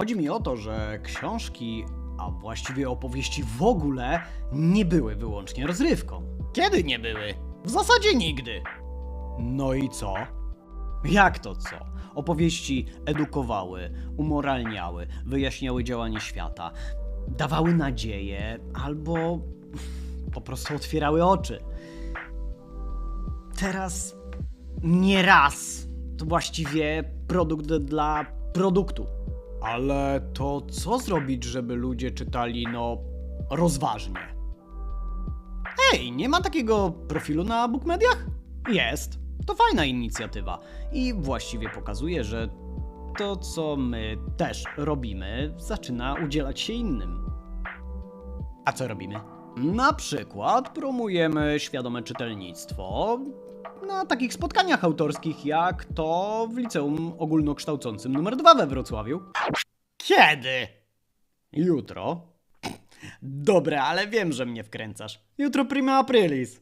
Chodzi mi o to, że książki, a właściwie opowieści w ogóle, nie były wyłącznie rozrywką. Kiedy nie były? W zasadzie nigdy. No i co? Jak to co? Opowieści edukowały, umoralniały, wyjaśniały działanie świata, dawały nadzieję albo po prostu otwierały oczy. Teraz nie raz to właściwie produkt dla produktu. Ale to co zrobić, żeby ludzie czytali, no, rozważnie? Ej, nie ma takiego profilu na Bookmediach? Jest. To fajna inicjatywa i właściwie pokazuje, że to, co my też robimy, zaczyna udzielać się innym. A co robimy? Na przykład promujemy świadome czytelnictwo na takich spotkaniach autorskich jak to w liceum ogólnokształcącym numer 2 we Wrocławiu. Kiedy? Jutro. Dobra, ale wiem, że mnie wkręcasz. Jutro prima aprilis.